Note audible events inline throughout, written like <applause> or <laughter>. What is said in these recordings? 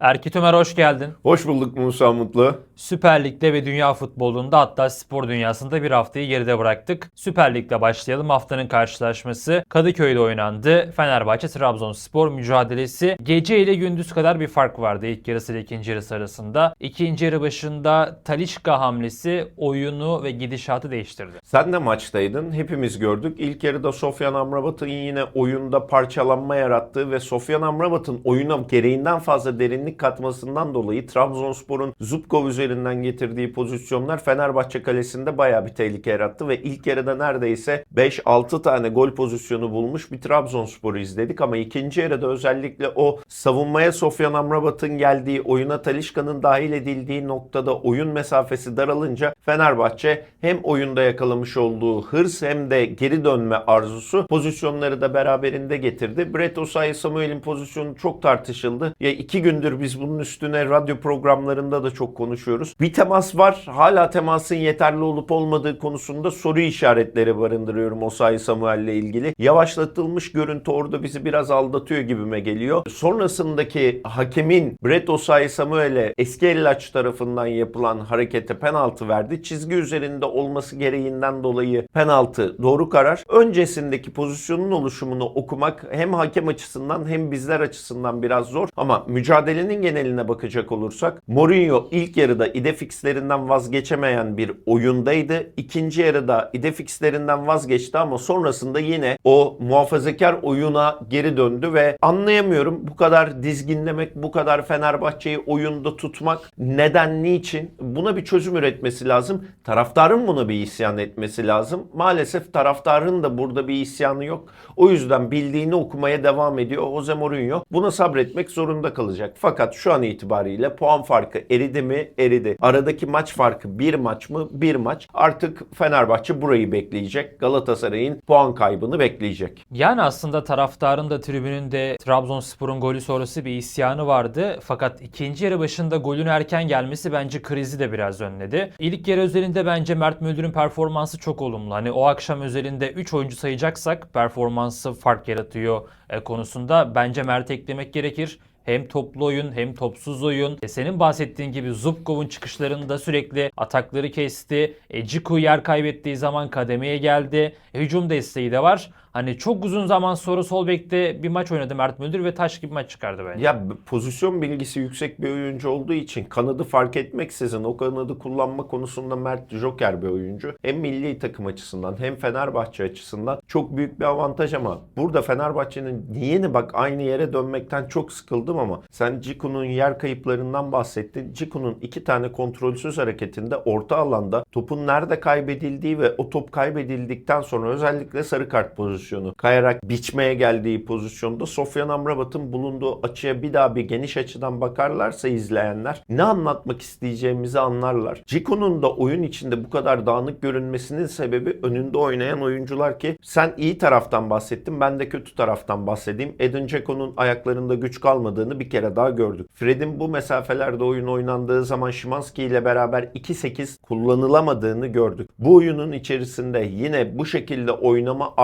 Erkit Ömer hoş geldin. Hoş bulduk Musa Mutlu. Süper Lig'de ve dünya futbolunda hatta spor dünyasında bir haftayı geride bıraktık. Süper Lig'de başlayalım. Haftanın karşılaşması Kadıköy'de oynandı. Fenerbahçe Trabzonspor mücadelesi. Gece ile gündüz kadar bir fark vardı ilk yarısı ile ikinci yarısı arasında. İkinci yarı başında Talişka hamlesi oyunu ve gidişatı değiştirdi. Sen de maçtaydın. Hepimiz gördük. İlk yarıda Sofyan Amrabat'ın yine oyunda parçalanma yarattığı ve Sofyan Amrabat'ın oyuna gereğinden fazla derinlik katmasından dolayı Trabzonspor'un Zubkov üzerinden getirdiği pozisyonlar Fenerbahçe kalesinde bayağı bir tehlike yarattı ve ilk yarıda neredeyse 5-6 tane gol pozisyonu bulmuş bir Trabzonspor'u izledik ama ikinci yarıda özellikle o savunmaya Sofyan Amrabat'ın geldiği, oyuna Talişka'nın dahil edildiği noktada oyun mesafesi daralınca Fenerbahçe hem oyunda yakalamış olduğu hırs hem de geri dönme arzusu pozisyonları da beraberinde getirdi. Brett Osayi Samuel'in pozisyonu çok tartışıldı. Ya iki gündür biz bunun üstüne radyo programlarında da çok konuşuyoruz. Bir temas var. Hala temasın yeterli olup olmadığı konusunda soru işaretleri barındırıyorum Osayi Samuel'le ilgili. Yavaşlatılmış görüntü orada bizi biraz aldatıyor gibime geliyor. Sonrasındaki hakemin Brett Osayi Samuel'e eski Ellaç tarafından yapılan harekete penaltı verdi. Çizgi üzerinde olması gereğinden dolayı penaltı doğru karar. Öncesindeki pozisyonun oluşumunu okumak hem hakem açısından hem bizler açısından biraz zor ama mücadelenin geneline bakacak olursak Mourinho ilk yarıda idefixlerinden vazgeçemeyen bir oyundaydı. İkinci yarıda idefixlerinden vazgeçti ama sonrasında yine o muhafazakar oyuna geri döndü ve anlayamıyorum bu kadar dizginlemek, bu kadar Fenerbahçe'yi oyunda tutmak neden, niçin? Buna bir çözüm üretmesi lazım. Taraftarın buna bir isyan etmesi lazım. Maalesef taraftarın da burada bir isyanı yok. O yüzden bildiğini okumaya devam ediyor Jose Mourinho. Buna sabretmek zorunda kalacak. Fakat şu an itibariyle puan farkı eridi mi? Eridi. Aradaki maç farkı bir maç mı? Bir maç. Artık Fenerbahçe burayı bekleyecek. Galatasaray'ın puan kaybını bekleyecek. Yani aslında taraftarın da tribününde Trabzonspor'un golü sonrası bir isyanı vardı. Fakat ikinci yarı başında golün erken gelmesi bence krizi de biraz önledi. İlk yarı özelinde bence Mert Müldür'ün performansı çok olumlu. Hani o akşam özelinde 3 oyuncu sayacaksak performansı fark yaratıyor e, konusunda bence Mert eklemek gerekir. Hem toplu oyun hem topsuz oyun. E, senin bahsettiğin gibi Zubkov'un çıkışlarında sürekli atakları kesti. E, Ciku yer kaybettiği zaman kademeye geldi. E, hücum desteği de var. Hani çok uzun zaman sonra sol bekte bir maç oynadı Mert Müldür ve taş gibi maç çıkardı bence. Ya pozisyon bilgisi yüksek bir oyuncu olduğu için kanadı fark etmeksizin o kanadı kullanma konusunda Mert Joker bir oyuncu. Hem milli takım açısından hem Fenerbahçe açısından çok büyük bir avantaj ama burada Fenerbahçe'nin yeni bak aynı yere dönmekten çok sıkıldım ama sen Ciku'nun yer kayıplarından bahsettin. Ciku'nun iki tane kontrolsüz hareketinde orta alanda topun nerede kaybedildiği ve o top kaybedildikten sonra özellikle sarı kart pozisyonu kayarak biçmeye geldiği pozisyonda Sofyan Amrabat'ın bulunduğu açıya bir daha bir geniş açıdan bakarlarsa izleyenler ne anlatmak isteyeceğimizi anlarlar. Ciku'nun da oyun içinde bu kadar dağınık görünmesinin sebebi önünde oynayan oyuncular ki sen iyi taraftan bahsettin ben de kötü taraftan bahsedeyim. Edin Dzeko'nun ayaklarında güç kalmadığını bir kere daha gördük. Fred'in bu mesafelerde oyun oynandığı zaman Şimanski ile beraber 2-8 kullanılamadığını gördük. Bu oyunun içerisinde yine bu şekilde oynama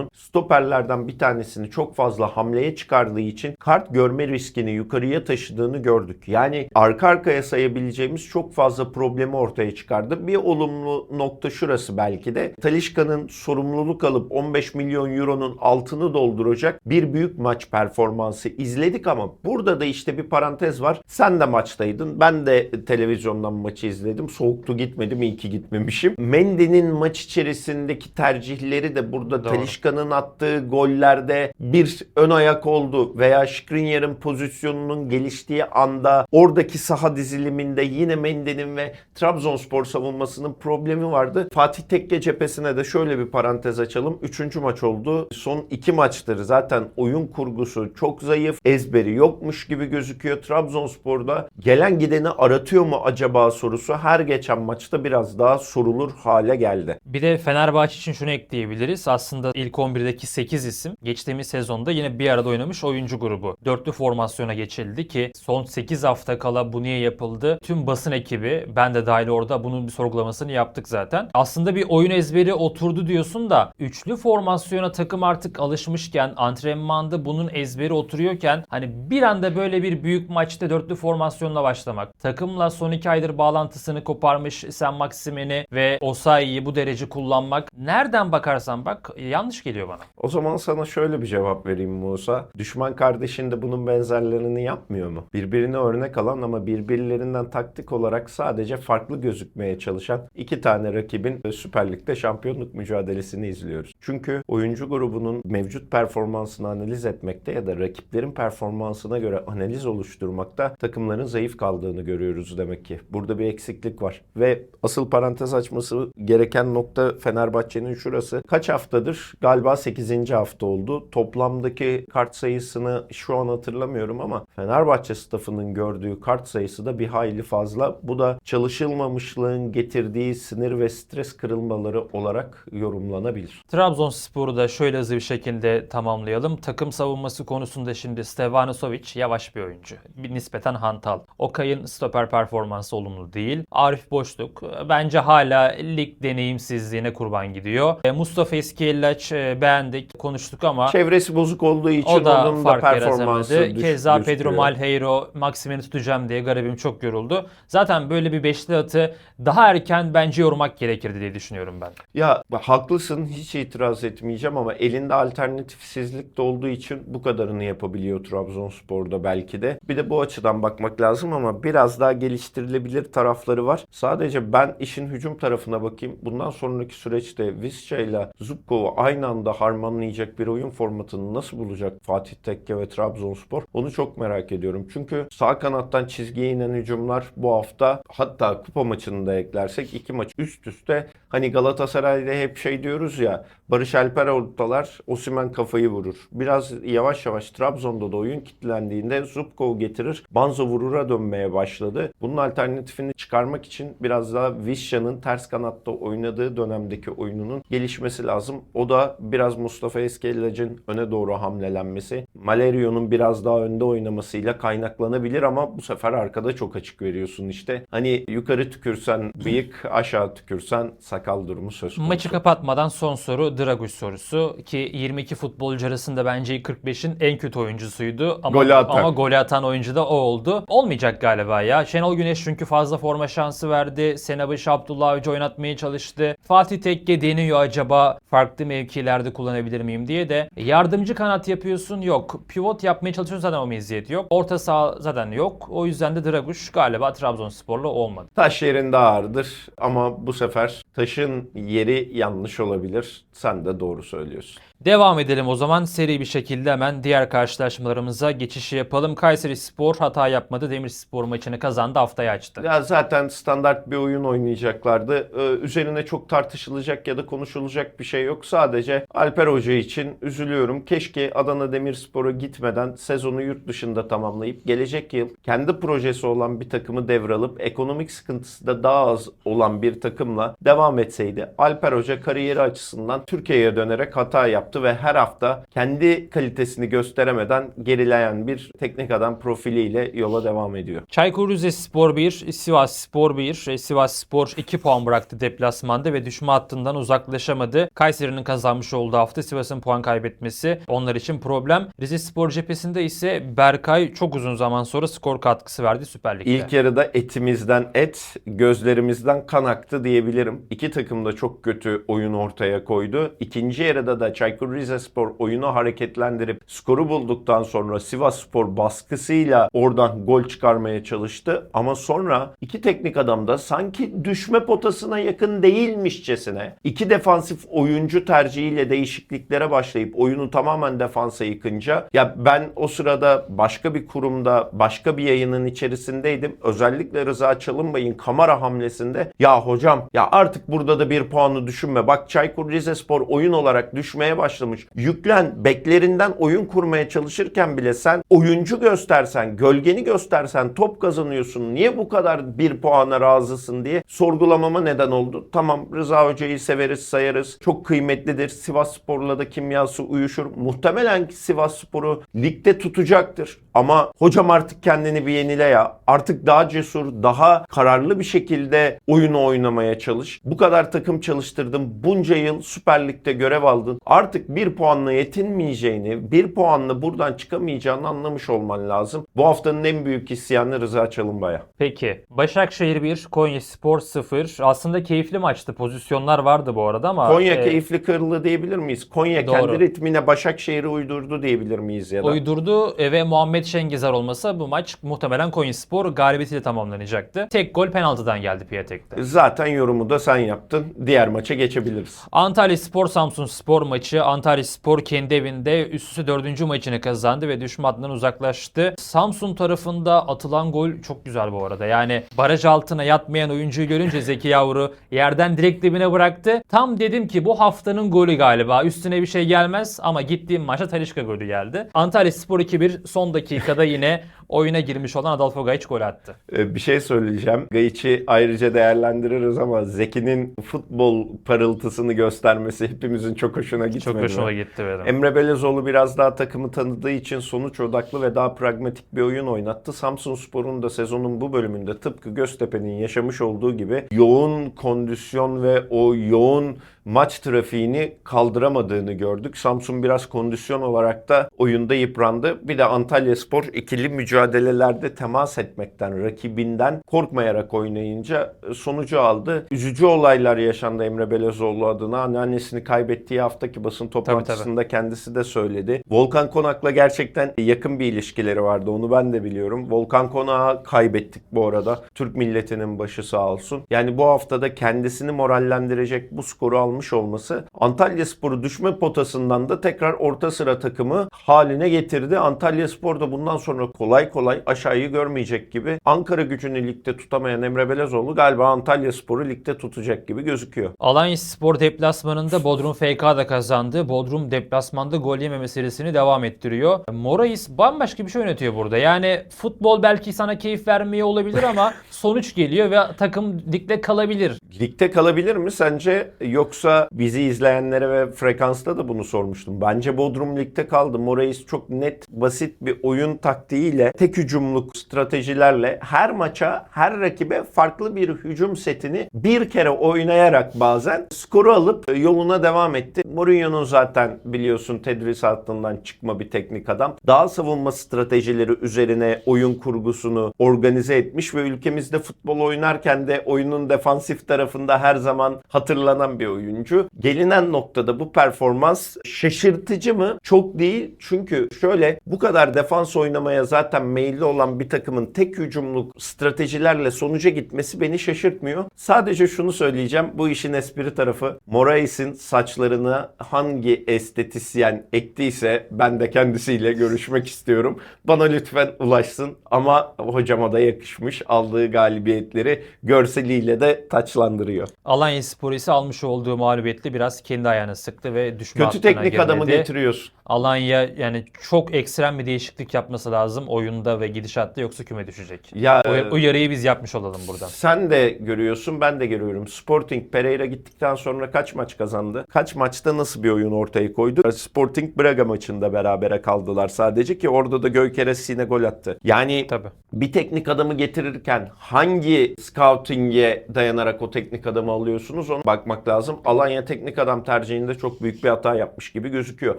arzusunun stoperlerden bir tanesini çok fazla hamleye çıkardığı için kart görme riskini yukarıya taşıdığını gördük. Yani arka arkaya sayabileceğimiz çok fazla problemi ortaya çıkardı. Bir olumlu nokta şurası belki de. Talişka'nın sorumluluk alıp 15 milyon euronun altını dolduracak bir büyük maç performansı izledik ama burada da işte bir parantez var. Sen de maçtaydın. Ben de televizyondan maçı izledim. Soğuktu gitmedim. İyi ki gitmemişim. Mendy'nin maç içerisindeki tercihleri de burada Doğru. Talişka'nın attığı gollerde bir ön ayak oldu veya Skriniar'ın pozisyonunun geliştiği anda oradaki saha diziliminde yine Mendy'nin ve Trabzonspor savunmasının problemi vardı. Fatih Tekke cephesine de şöyle bir parantez açalım. Üçüncü maç oldu. Son iki maçtır zaten oyun kurgusu çok zayıf. Ezberi yokmuş gibi gözüküyor. Trabzonspor'da gelen gideni aratıyor mu acaba sorusu her geçen maçta biraz daha sorulur hale geldi. Bir de Fenerbahçe için şunu ekleyebiliriz. Aslında ilk ilk 11'deki 8 isim geçtiğimiz sezonda yine bir arada oynamış oyuncu grubu. Dörtlü formasyona geçildi ki son 8 hafta kala bu niye yapıldı? Tüm basın ekibi ben de dahil orada bunun bir sorgulamasını yaptık zaten. Aslında bir oyun ezberi oturdu diyorsun da üçlü formasyona takım artık alışmışken antrenmanda bunun ezberi oturuyorken hani bir anda böyle bir büyük maçta dörtlü formasyonla başlamak. Takımla son iki aydır bağlantısını koparmış Sen Maximen'i ve Osayi'yi bu derece kullanmak. Nereden bakarsan bak yanlış geliyor bana. O zaman sana şöyle bir cevap vereyim Musa. Düşman kardeşin de bunun benzerlerini yapmıyor mu? Birbirine örnek alan ama birbirlerinden taktik olarak sadece farklı gözükmeye çalışan iki tane rakibin Süper Lig'de şampiyonluk mücadelesini izliyoruz. Çünkü oyuncu grubunun mevcut performansını analiz etmekte ya da rakiplerin performansına göre analiz oluşturmakta takımların zayıf kaldığını görüyoruz demek ki. Burada bir eksiklik var. Ve asıl parantez açması gereken nokta Fenerbahçe'nin şurası. Kaç haftadır? Galiba 8. hafta oldu. Toplamdaki kart sayısını şu an hatırlamıyorum ama Fenerbahçe staffının gördüğü kart sayısı da bir hayli fazla. Bu da çalışılmamışlığın getirdiği sinir ve stres kırılmaları olarak yorumlanabilir. Trabzonspor'u da şöyle hızlı bir şekilde tamamlayalım. Takım savunması konusunda şimdi Stevanovic yavaş bir oyuncu. Bir nispeten hantal. Okay'ın stoper performansı olumlu değil. Arif Boşluk bence hala lig deneyimsizliğine kurban gidiyor. E, Mustafa Eskiyellaç e, beğendik, konuştuk ama Çevresi bozuk olduğu için o da onun da fark performansı yaratamadı. düş- Keza. Pedro Malheiro Maximen'i tutacağım diye garibim çok yoruldu. Zaten böyle bir beşli atı daha erken bence yormak gerekirdi diye düşünüyorum ben. Ya haklısın hiç itiraz etmeyeceğim ama elinde alternatifsizlik de olduğu için bu kadarını yapabiliyor Trabzonspor'da belki de. Bir de bu açıdan bakmak lazım ama biraz daha geliştirilebilir tarafları var. Sadece ben işin hücum tarafına bakayım. Bundan sonraki süreçte Visca ile Zubkov'u aynı anda harmanlayacak bir oyun formatını nasıl bulacak Fatih Tekke ve Trabzonspor? Onu çok merak ediyorum. Çünkü sağ kanattan çizgiye inen hücumlar bu hafta hatta kupa maçını da eklersek iki maç üst üste hani Galatasaray'da hep şey diyoruz ya Barış Alper ortalar Osimen kafayı vurur. Biraz yavaş yavaş Trabzon'da da oyun kilitlendiğinde Zubkov getirir. Banzo vurura dönmeye başladı. Bunun alternatifini çıkarmak için biraz daha Vişya'nın ters kanatta oynadığı dönemdeki oyununun gelişmesi lazım. O da biraz Mustafa Eskellac'ın öne doğru hamlelenmesi. Malerio'nun biraz daha önde oynamasıyla kaynaklanabilir ama bu sefer arkada çok açık veriyorsun işte. Hani yukarı tükürsen bıyık, aşağı tükürsen sakal durumu söz konusu. Maçı kapatmadan son soru Draguş sorusu ki 22 futbolcu arasında bence ilk 45'in en kötü oyuncusuydu ama Golü atan. ama golü atan oyuncu da o oldu. Olmayacak galiba ya. Şenol Güneş çünkü fazla forma şansı verdi. Senebaşı Abdullah Avcı oynatmaya çalıştı. Fatih Tekke deniyor acaba farklı mevkilerde kullanabilir miyim diye de yardımcı kanat yapıyorsun yok. Pivot yapmaya çalışıyorsun zaten o meziyeti yok. Orta saha zaten yok. O yüzden de Draguş galiba Trabzonsporlu olmadı. Taş yerinde ağırdır ama bu sefer taşın yeri yanlış olabilir. Sen de doğru söylüyorsun. Devam edelim o zaman seri bir şekilde hemen diğer karşılaşmalarımıza geçişi yapalım. Kayseri Spor hata yapmadı. Demirspor maçını kazandı haftayı açtı. Ya zaten standart bir oyun oynayacaklardı. Ee, üzerine çok tartışılacak ya da konuşulacak bir şey yok. Sadece Alper Hoca için üzülüyorum. Keşke Adana Demirspor'a gitmeden sezonu yurt dışında tamamlayıp gelecek yıl kendi projesi olan bir takımı devralıp ekonomik sıkıntısı da daha az olan bir takımla devam etseydi. Alper Hoca kariyeri açısından Türkiye'ye dönerek hata yaptı ve her hafta kendi kalitesini gösteremeden gerileyen bir teknik adam profiliyle yola devam ediyor. Çaykur Rizespor 1, Sivas Spor 1. Sivas Spor 2 puan bıraktı deplasmanda ve düşme hattından uzaklaşamadı. Kayseri'nin kazanmış olduğu hafta Sivas'ın puan kaybetmesi onlar için problem. Rize Spor cephesinde ise Berkay çok uzun zaman sonra skor katkısı verdi Süper Lig'de. İlk yarıda etimizden et, gözlerimizden kan aktı diyebilirim. İki takım da çok kötü oyun ortaya koydu. İkinci yarıda da Çaykur Rizespor oyunu hareketlendirip skoru bulduktan sonra Sivas Spor baskısıyla oradan gol çıkarmaya çalıştı. Ama sonra iki teknik adam da sanki düşme potasına yakın değilmişçesine iki defansif oyuncu tercihiyle değişikliklere başlayıp oyunu tamamen defansa yıkınca ya ben o sırada başka bir kurumda başka bir yayının içerisindeydim. Özellikle Rıza Çalınbay'ın kamera hamlesinde ya hocam ya artık burada da bir puanı düşünme. Bak Çaykur Rizespor oyun olarak düşmeye başlamış. Yüklen beklerinden oyun kurmaya çalışırken bile sen oyuncu göstersen, gölgeni göstersen top kazanıyorsun. Niye bu kadar bir puana razısın diye sorgulamama neden oldu. Tamam Rıza Hoca'yı severiz, sayarız. Çok kıymetlidir. Sivas Spor'la da kimyası uyuşur. Muhtemelen ki Sivas Spor'u ligde tutacaktır. Ama hocam artık kendini bir yenile ya. Artık daha cesur, daha kararlı bir şekilde oyunu oynamaya çalış. Bu kadar takım çalıştırdın. Bunca yıl Süper Lig'de görev aldın. Artık bir puanla yetinmeyeceğini, bir puanla buradan çıkamayacağını anlamış olman lazım. Bu haftanın en büyük isyanı Rıza Çalınbay'a. Peki. Başakşehir 1, Konya Spor 0. Aslında keyifli maçtı. Pozisyonlar vardı bu arada ama. Konya e, keyifli kırıldı diyebilir miyiz? Konya Doğru. kendi ritmine Başakşehir'i uydurdu diyebilir miyiz ya da? uydurdu e, ve Muhammed Şengizar olmasa bu maç muhtemelen Konya Spor galibiyetiyle tamamlanacaktı. Tek gol penaltıdan geldi Piatek'te. Zaten yorumu da sen yaptın. Diğer maça geçebiliriz. Antalya Spor Samsun Spor maçı. Antalya Spor kendi evinde üst üste dördüncü maçını kazandı ve düşme hattından uzaklaştı. Samsun tarafında atılan gol çok güzel bu arada. Yani baraj altına yatmayan oyuncuyu görünce Zeki Yavru yerden direkt dibine bıraktı. Tam dedim ki bu haftanın golü galiba. Üstüne bir şey gelmez ama gittiğim maçta Talişka golü geldi. Antalya Spor 2-1 son dakikada yine oyuna girmiş olan Adolfo Gayic gol attı. Ee, Bir şey söyleyeceğim. Gayiç'i ayrıca değerlendiririz ama Zeki'nin futbol parıltısını göstermesi hepimizin çok hoşuna gitmedi. Çok hoşuma gitti benim. Emre Belezoğlu biraz daha takımı tanıdığı için sonuç odaklı ve daha pragmatik bir oyun oynattı. Samsun Spor'un da sezonun bu bölümünde tıpkı Göztepe'nin yaşamış olduğu gibi yoğun kondisyon ve o yoğun maç trafiğini kaldıramadığını gördük. Samsun biraz kondisyon olarak da oyunda yıprandı. Bir de Antalya Spor ikili mücadelelerde temas etmekten, rakibinden korkmayarak oynayınca sonucu aldı. Üzücü olaylar yaşandı Emre Belezoğlu adına. Anneannesini kaybettiği haftaki basın toplantısında kendisi de söyledi. Volkan Konak'la gerçekten yakın bir ilişkileri vardı. Onu ben de biliyorum. Volkan Konak'ı kaybettik bu arada. Türk milletinin başı sağ olsun. Yani bu haftada kendisini morallendirecek bu skoru almış olması Antalya Spor'u düşme potasından da tekrar orta sıra takımı haline getirdi. Antalya Spor da bundan sonra kolay kolay aşağıyı görmeyecek gibi. Ankara gücünü ligde tutamayan Emre Belezoğlu galiba Antalya Spor'u ligde tutacak gibi gözüküyor. Alanya Spor deplasmanında Bodrum FK da kazandı. Bodrum deplasmanda gol yeme meselesini devam ettiriyor. Morais bambaşka bir şey yönetiyor burada. Yani futbol belki sana keyif vermeye olabilir ama <laughs> sonuç geliyor ve takım ligde kalabilir. Ligde kalabilir mi sence yoksa bizi izleyenlere ve frekansta da bunu sormuştum. Bence Bodrum ligde kaldı. Morais çok net basit bir oyun taktiğiyle tek hücumluk stratejilerle her maça her rakibe farklı bir hücum setini bir kere oynayarak bazen skoru alıp yoluna devam etti. Mourinho'nun zaten biliyorsun tedrisatından çıkma bir teknik adam. Daha savunma stratejileri üzerine oyun kurgusunu organize etmiş ve ülkemizde futbol oynarken de oyunun defansif tarafında her zaman hatırlanan bir oyuncu. Gelinen noktada bu performans şaşırtıcı mı? Çok değil. Çünkü şöyle bu kadar defans oynamaya zaten meyilli olan bir takımın tek hücumluk stratejilerle sonuca gitmesi beni şaşırtmıyor. Sadece şunu söyleyeceğim. Bu işin espri tarafı Morais'in saçlarını hangi estetisyen ektiyse ben de kendisiyle görüşmek istiyorum. Bana lütfen ulaşsın ama hocama da yakışmış. Aldığı galibiyetleri görseliyle de taçlandırıyor. Alanya Spor ise almış olduğu mağlubiyetle biraz kendi ayağını sıktı ve düşme Kötü teknik adamı getiriyorsun. Alanya yani çok ekstrem bir değişiklik yapması lazım oyunda ve gidişatta yoksa küme düşecek. Ya O e, uyarıyı biz yapmış olalım buradan. Sen de görüyorsun, ben de görüyorum. Sporting Pereira gittikten sonra kaç maç kazandı? Kaç maçta nasıl bir oyun ortaya koydu? Sporting Braga maçında berabere kaldılar sadece ki orada da Gökeres yine gol attı. Yani Tabii. bir teknik adamı getirirken hangi scouting'e dayanarak o teknik adamı alıyorsunuz ona bakmak lazım. Alanya teknik adam tercihinde çok büyük bir hata yapmış gibi gözüküyor.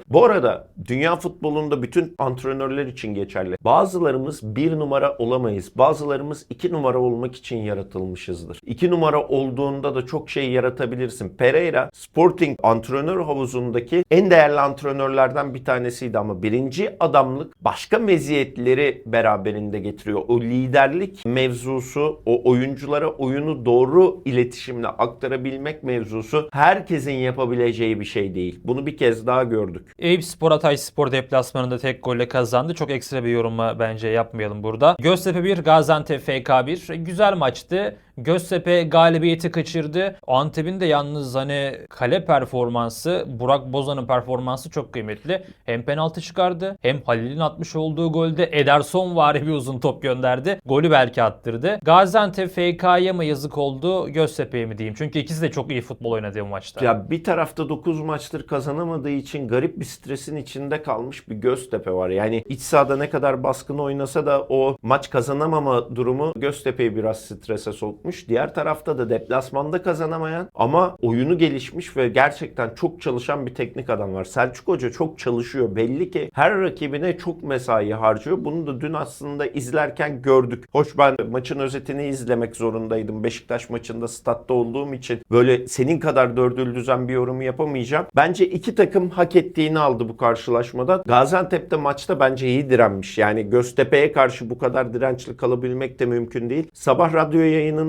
Bu arada dünya futbolunda bütün antrenörler için geçerli. Bazılarımız bir numara olamayız. Bazılarımız iki numara olmak için yaratılmışızdır. İki numara olduğunda da çok şey yaratabilirsin. Pereira Sporting antrenör havuzundaki en değerli antrenörlerden bir tanesiydi ama birinci adamlık başka meziyetleri beraberinde getiriyor. O liderlik mevzusu, o oyunculara oyunu doğru iletişimle aktarabilmek mevzusu herkesin yapabileceği bir şey değil. Bunu bir kez daha gördük. Eyüp Spor Hatay Spor deplasmanında tek golle kazandı. Çok ekstra bir yoruma bence yapmayalım burada. Göztepe 1, Gaziantep FK 1. Güzel maçtı. Göztepe galibiyeti kaçırdı. Antep'in de yalnız hani kale performansı, Burak Bozan'ın performansı çok kıymetli. Hem penaltı çıkardı hem Halil'in atmış olduğu golde Ederson var bir uzun top gönderdi. Golü belki attırdı. Gaziantep FK'ya mı yazık oldu, Göztepe'ye mi diyeyim? Çünkü ikisi de çok iyi futbol oynadı bu maçta. Ya bir tarafta 9 maçtır kazanamadığı için garip bir stresin içinde kalmış bir Göztepe var. Yani iç sahada ne kadar baskın oynasa da o maç kazanamama durumu Göztepe'yi biraz strese sokmuş. Diğer tarafta da deplasmanda kazanamayan ama oyunu gelişmiş ve gerçekten çok çalışan bir teknik adam var. Selçuk Hoca çok çalışıyor. Belli ki her rakibine çok mesai harcıyor. Bunu da dün aslında izlerken gördük. Hoş ben maçın özetini izlemek zorundaydım. Beşiktaş maçında statta olduğum için böyle senin kadar dördül düzen bir yorum yapamayacağım. Bence iki takım hak ettiğini aldı bu karşılaşmada. Gaziantep'te maçta bence iyi direnmiş. Yani Göztepe'ye karşı bu kadar dirençli kalabilmek de mümkün değil. Sabah radyo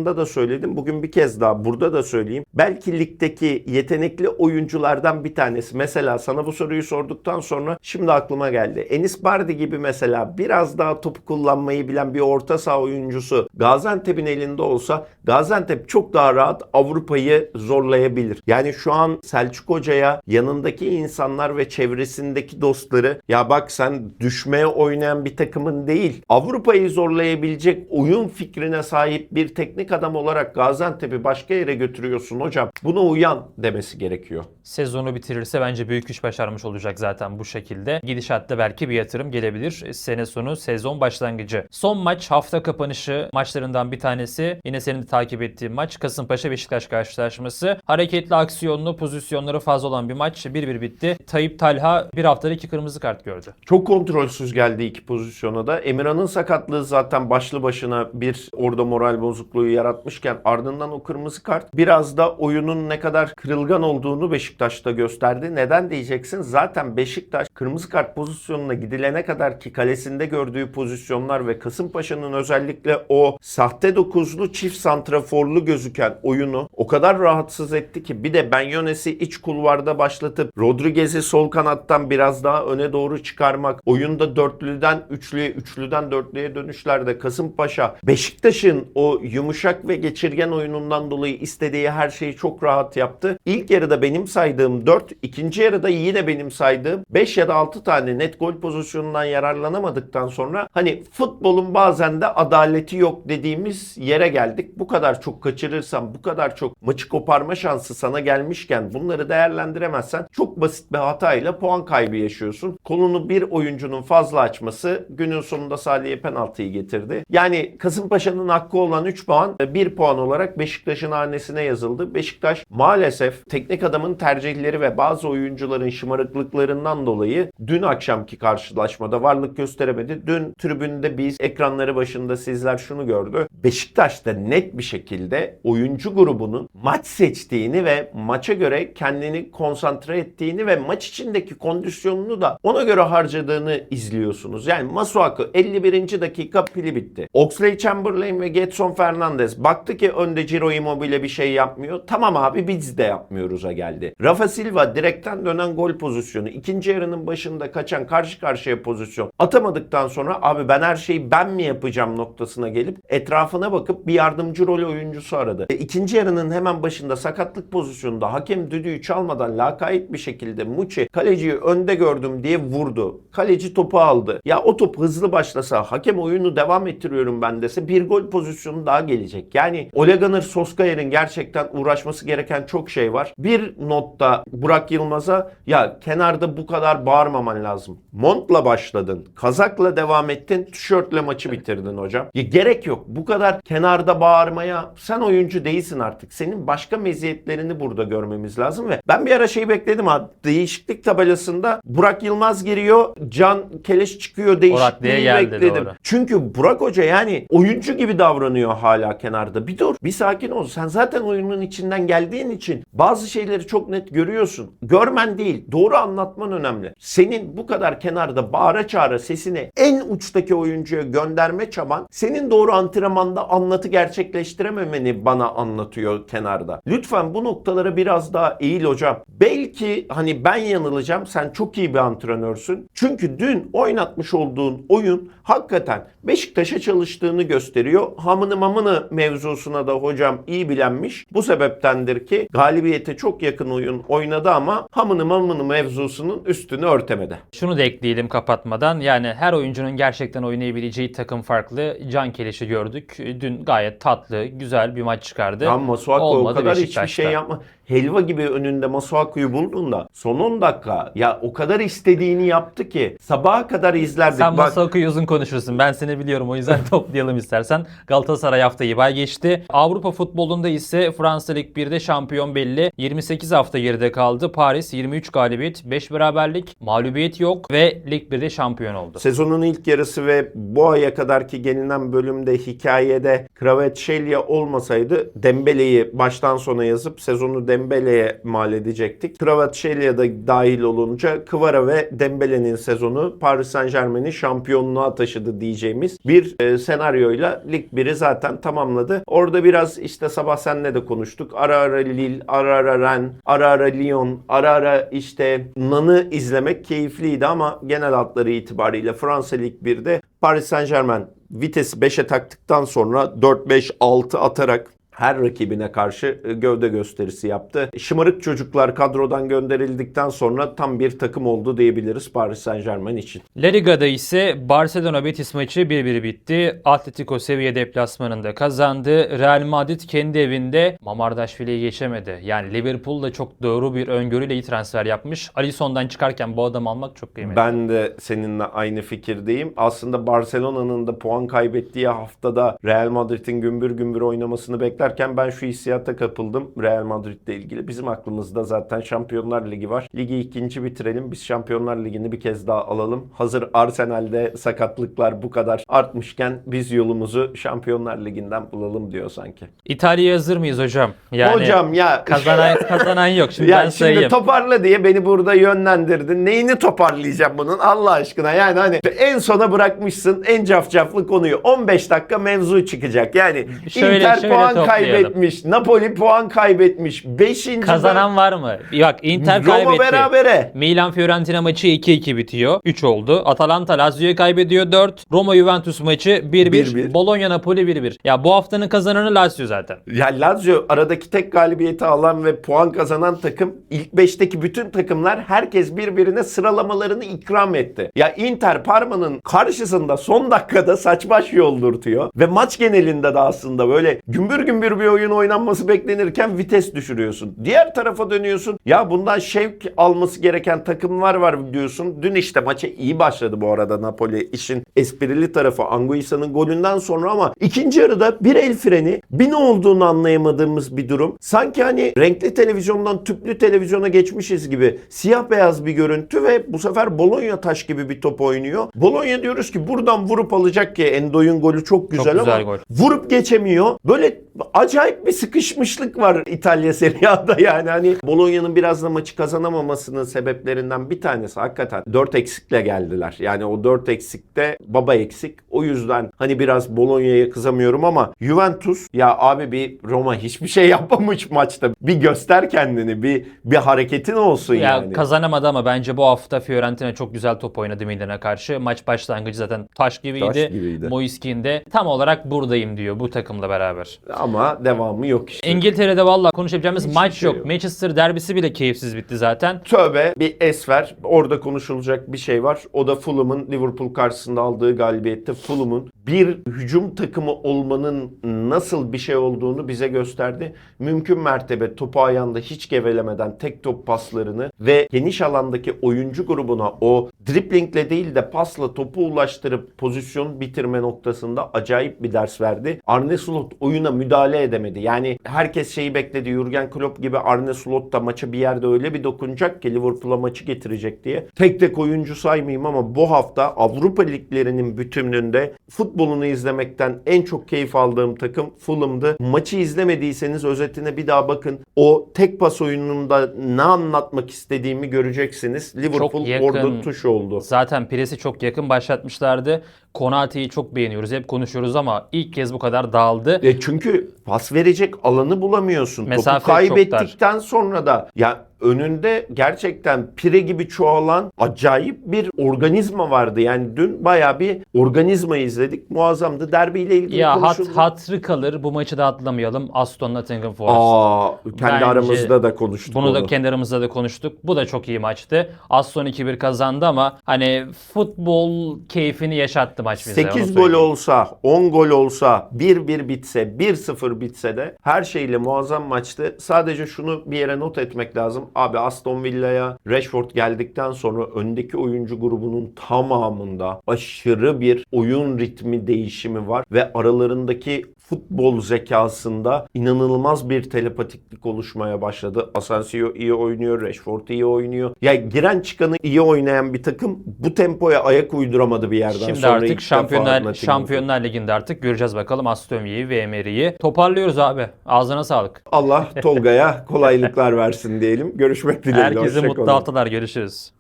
yayınında da söyledim. Bugün bir kez daha burada da söyleyeyim. Belki ligdeki yetenekli oyunculardan bir tanesi. Mesela sana bu soruyu sorduktan sonra şimdi aklıma geldi. Enis Bardi gibi mesela biraz daha topu kullanmayı bilen bir orta saha oyuncusu Gaziantep'in elinde olsa Gaziantep çok daha rahat Avrupa'yı zorlayabilir. Yani şu an Selçuk Hoca'ya yanındaki insanlar ve çevresindeki dostları ya bak sen düşmeye oynayan bir takımın değil Avrupa'yı zorlayabilecek oyun fikrine sahip bir teknik adam olarak Gaziantep'i başka yere götürüyorsun hocam. Buna uyan demesi gerekiyor. Sezonu bitirirse bence büyük iş başarmış olacak zaten bu şekilde. Gidişatta belki bir yatırım gelebilir. Sene sonu sezon başlangıcı. Son maç hafta kapanışı maçlarından bir tanesi. Yine senin de takip ettiğin maç. Kasımpaşa Beşiktaş karşılaşması. Hareketli aksiyonlu pozisyonları fazla olan bir maç. 1-1 bitti. Tayyip Talha bir haftada iki kırmızı kart gördü. Çok kontrolsüz geldi iki pozisyona da. Emirhan'ın sakatlığı zaten başlı başına bir orada moral bozukluğu yaratmışken ardından o kırmızı kart biraz da oyunun ne kadar kırılgan olduğunu Beşiktaş'ta gösterdi. Neden diyeceksin? Zaten Beşiktaş kırmızı kart pozisyonuna gidilene kadar ki kalesinde gördüğü pozisyonlar ve Kasımpaşa'nın özellikle o sahte dokuzlu çift santraforlu gözüken oyunu o kadar rahatsız etti ki bir de Benyones'i iç kulvarda başlatıp Rodriguez'i sol kanattan biraz daha öne doğru çıkarmak, oyunda dörtlüden üçlüye, üçlüden dörtlüye dönüşlerde Kasımpaşa Beşiktaş'ın o yumuşak ve geçirgen oyunundan dolayı istediği her şeyi çok rahat yaptı. İlk yarıda benim saydığım 4, ikinci yarıda yine benim saydığım 5 ya da 6 tane net gol pozisyonundan yararlanamadıktan sonra hani futbolun bazen de adaleti yok dediğimiz yere geldik. Bu kadar çok kaçırırsan, bu kadar çok maçı koparma şansı sana gelmişken bunları değerlendiremezsen çok basit bir hatayla puan kaybı yaşıyorsun. Kolunu bir oyuncunun fazla açması günün sonunda Salih'e penaltıyı getirdi. Yani Kasımpaşa'nın hakkı olan 3 puan 1 puan olarak Beşiktaş'ın hanesine yazıldı. Beşiktaş maalesef teknik adamın tercihleri ve bazı oyuncuların şımarıklıklarından dolayı dün akşamki karşılaşmada varlık gösteremedi. Dün tribünde biz ekranları başında sizler şunu gördü. Beşiktaş'ta net bir şekilde oyuncu grubunun maç seçtiğini ve maça göre kendini konsantre ettiğini ve maç içindeki kondisyonunu da ona göre harcadığını izliyorsunuz. Yani Masuaku 51. dakika pili bitti. Oxley Chamberlain ve Getson Fernandez baktı ki önde Ciro Immobile bir şey yapmıyor. Tamam abi biz de yapmıyoruz'a geldi. Rafa Silva direkten dönen gol pozisyonu. ikinci yarının başında kaçan karşı karşıya pozisyon. Atamadıktan sonra abi ben her şeyi ben mi yapacağım noktasına gelip etrafına bakıp bir yardımcı rol oyuncusu aradı. E, ikinci yarının hemen başında sakatlık pozisyonunda hakem düdüğü çalmadan lakayt bir şekilde Muçi kaleciyi önde gördüm diye vurdu. Kaleci topu aldı. Ya o top hızlı başlasa hakem oyunu devam ettiriyorum ben dese bir gol pozisyonu daha gelecek. Yani Ole Gunnar Solskjaer'in gerçekten uğraşması gereken çok şey var. Bir notta Burak Yılmaz'a ya kenarda bu kadar bağırmaman lazım. Montla başladın. Kazakla devam ettin. Tişörtle maçı bitirdin hocam. Ya gerek yok. Bu kadar kenarda bağırmaya sen oyuncu değilsin artık. Senin başka meziyetlerini burada görmemiz lazım ve ben bir ara şeyi bekledim ha. Değişiklik tabelasında Burak Yılmaz giriyor. Can Keleş çıkıyor. Değişikliği geldi, bekledim. doğru. Çünkü Burak Hoca yani oyuncu gibi davranıyor hala kenarda. Bir dur, bir sakin ol. Sen zaten oyunun içinden geldiğin için bazı şeyleri çok net görüyorsun. Görmen değil, doğru anlatman önemli. Senin bu kadar kenarda bağıra çağıra sesini en uçtaki oyuncuya gönderme çaban senin doğru antrenman anda anlatı gerçekleştirememeni bana anlatıyor kenarda. Lütfen bu noktalara biraz daha eğil hocam. Belki hani ben yanılacağım. Sen çok iyi bir antrenörsün. Çünkü dün oynatmış olduğun oyun hakikaten Beşiktaş'a çalıştığını gösteriyor. Hamını mamını mevzusuna da hocam iyi bilenmiş. Bu sebeptendir ki galibiyete çok yakın oyun oynadı ama hamını mamını mevzusunun üstünü örtemedi. Şunu da ekleyelim kapatmadan. Yani her oyuncunun gerçekten oynayabileceği takım farklı. Can Keliş'i gördük. Dün gayet tatlı, güzel bir maç çıkardı. Ya Masuaku o kadar hiçbir şey yapma. Helva gibi önünde Masuaku'yu bulduğunda son 10 dakika ya o kadar istediğini yaptı ki sabaha kadar izlerdik. Sen Bak, Masuaku'yu uzun konuşursun. Ben seni biliyorum o yüzden <laughs> toplayalım istersen. Galatasaray haftayı bay geçti. Avrupa futbolunda ise Fransa Lig 1'de şampiyon belli. 28 hafta geride kaldı. Paris 23 galibiyet, 5 beraberlik, mağlubiyet yok ve Lig 1'de şampiyon oldu. Sezonun ilk yarısı ve bu aya kadarki gelinen bölümde hikayede Kvaratskhelia olmasaydı Dembele'yi baştan sona yazıp sezonu Dembele'ye mal edecektik. Kvaratskhelia da dahil olunca Kvara ve Dembele'nin sezonu Paris Saint Germain'i şampiyonluğa taşıdı diyeceğimiz bir e, senaryoyla Lig 1'i zaten tamamladı. Orada biraz işte sabah senle de konuştuk. Ara ara Lille, ara ara Rennes, ara ara Lyon, ara ara işte Nan'ı izlemek keyifliydi ama genel hatları itibariyle Fransa Lig 1'de Paris Saint Germain vitesi 5'e taktıktan sonra 4-5-6 atarak her rakibine karşı e, gövde gösterisi yaptı. Şımarık çocuklar kadrodan gönderildikten sonra tam bir takım oldu diyebiliriz Paris Saint Germain için. La Liga'da ise Barcelona Betis maçı 1-1 bitti. Atletico Sevilla deplasmanında kazandı. Real Madrid kendi evinde Mamardaşvili'yi geçemedi. Yani Liverpool da çok doğru bir öngörüyle iyi transfer yapmış. Alisson'dan çıkarken bu adamı almak çok kıymetli. Ben de seninle aynı fikirdeyim. Aslında Barcelona'nın da puan kaybettiği haftada Real Madrid'in gümbür gümbür oynamasını beklerken ben şu hissiyata kapıldım Real Madrid'le ilgili. Bizim aklımızda zaten Şampiyonlar Ligi var. Ligi ikinci bitirelim. Biz Şampiyonlar Ligi'ni bir kez daha alalım. Hazır Arsenal'de sakatlıklar bu kadar artmışken biz yolumuzu Şampiyonlar Ligi'nden bulalım diyor sanki. İtalya'ya hazır mıyız hocam? Yani Hocam ya kazanan <laughs> kazanan yok. Şimdi ya ben şimdi sayayım. toparla diye beni burada yönlendirdin. Neyini toparlayacağım bunun Allah aşkına? Yani hani en sona bırakmışsın en cafcaflı konuyu. 15 dakika mevzu çıkacak. Yani Şöyle- Inter şöyle puan. Kaybetmiş. Napoli puan kaybetmiş. 5. Kazanan var mı? Bak Inter Roma kaybetti. berabere. Milan Fiorentina maçı 2-2 bitiyor. 3 oldu. Atalanta Lazio'yu kaybediyor 4. Roma Juventus maçı 1-1. 1-1. Bologna Napoli 1-1. Ya bu haftanın kazananı Lazio zaten. Ya Lazio aradaki tek galibiyeti alan ve puan kazanan takım ilk 5'teki bütün takımlar herkes birbirine sıralamalarını ikram etti. Ya Inter Parma'nın karşısında son dakikada saç baş yoldurtuyor ve maç genelinde de aslında böyle gümbür gümbür bir oyun oynanması beklenirken vites düşürüyorsun. Diğer tarafa dönüyorsun. Ya bundan şevk alması gereken takımlar var diyorsun. Dün işte maça iyi başladı bu arada Napoli. işin esprili tarafı Anguissa'nın golünden sonra ama ikinci yarıda bir el freni bir ne olduğunu anlayamadığımız bir durum. Sanki hani renkli televizyondan tüplü televizyona geçmişiz gibi siyah beyaz bir görüntü ve bu sefer Bologna taş gibi bir top oynuyor. Bologna diyoruz ki buradan vurup alacak ki Endo'nun golü çok güzel, güzel ama gol. vurup geçemiyor. Böyle acayip bir sıkışmışlık var İtalya Serie A'da yani. Hani Bologna'nın biraz da maçı kazanamamasının sebeplerinden bir tanesi hakikaten 4 eksikle geldiler. Yani o 4 eksikte baba eksik. O yüzden hani biraz Bologna'ya kızamıyorum ama Juventus ya abi bir Roma hiçbir şey <laughs> yapmamış maçta. Bir göster kendini. Bir bir hareketin olsun Ya yani. kazanamadı ama bence bu hafta Fiorentina çok güzel top oynadı Milan'a karşı. Maç başlangıcı zaten taş gibiydi. Taş gibiydi. Moiskin de tam olarak buradayım diyor bu takımla beraber. ama devamı yok işte. İngiltere'de valla konuşabileceğimiz Hiçbir maç şey yok. yok. Manchester derbisi bile keyifsiz bitti zaten. Tövbe bir es ver. Orada konuşulacak bir şey var. O da Fulham'ın Liverpool karşısında aldığı galibiyette Fulham'ın bir hücum takımı olmanın nasıl bir şey olduğunu bize gösterdi. Mümkün mertebe topu ayağında hiç gevelemeden tek top paslarını ve geniş alandaki oyuncu grubuna o driplingle değil de pasla topu ulaştırıp pozisyon bitirme noktasında acayip bir ders verdi. Arne Slot oyuna müdahale edemedi. Yani herkes şeyi bekledi. Jurgen Klopp gibi Arne Slot da maça bir yerde öyle bir dokunacak ki Liverpool'a maçı getirecek diye. Tek tek oyuncu saymayayım ama bu hafta Avrupa liglerinin bütünlüğünde futbolunu izlemekten en çok keyif aldığım takım Fulham'dı. Maçı izlemediyseniz özetine bir daha bakın. O tek pas oyununda ne anlatmak istediğimi göreceksiniz. Liverpool yakın. orada tuş oldu. Zaten presi çok yakın başlatmışlardı. Konate'yi çok beğeniyoruz. Hep konuşuyoruz ama ilk kez bu kadar dağıldı. E çünkü pas verecek alanı bulamıyorsun. Mesafe Topu kaybettikten sonra da ya önünde gerçekten pire gibi çoğalan acayip bir organizma vardı. Yani dün bayağı bir organizma izledik. Muazzamdı. Derbiyle ilgili Ya hat, konuşuldu. hatrı kalır. Bu maçı da atlamayalım. Aston Nottingham Forest. Aa, kendi Bence aramızda da konuştuk Bunu da onu. kendi aramızda da konuştuk. Bu da çok iyi maçtı. Aston 2-1 kazandı ama hani futbol keyfini yaşattı maç bize. 8 onu gol olsa, 10 gol olsa, 1-1 bitse, 1-0 bitse de her şeyle muazzam maçtı. Sadece şunu bir yere not etmek lazım. Abi Aston Villa'ya Rashford geldikten sonra öndeki oyuncu grubunun tamamında aşırı bir oyun ritmi değişimi var ve aralarındaki futbol zekasında inanılmaz bir telepatiklik oluşmaya başladı. Asensio iyi oynuyor, Rashford iyi oynuyor. Ya giren çıkanı iyi oynayan bir takım bu tempoya ayak uyduramadı bir yerden Şimdi sonra. artık ilk defa Şampiyonlar Şampiyonlar Ligi'nde artık göreceğiz bakalım Villa'yı ve Emery'i. Toparlıyoruz abi. Ağzına sağlık. Allah Tolga'ya kolaylıklar versin diyelim. Görüşmek dileğiyle. Herkese mutlu haftalar. Görüşürüz.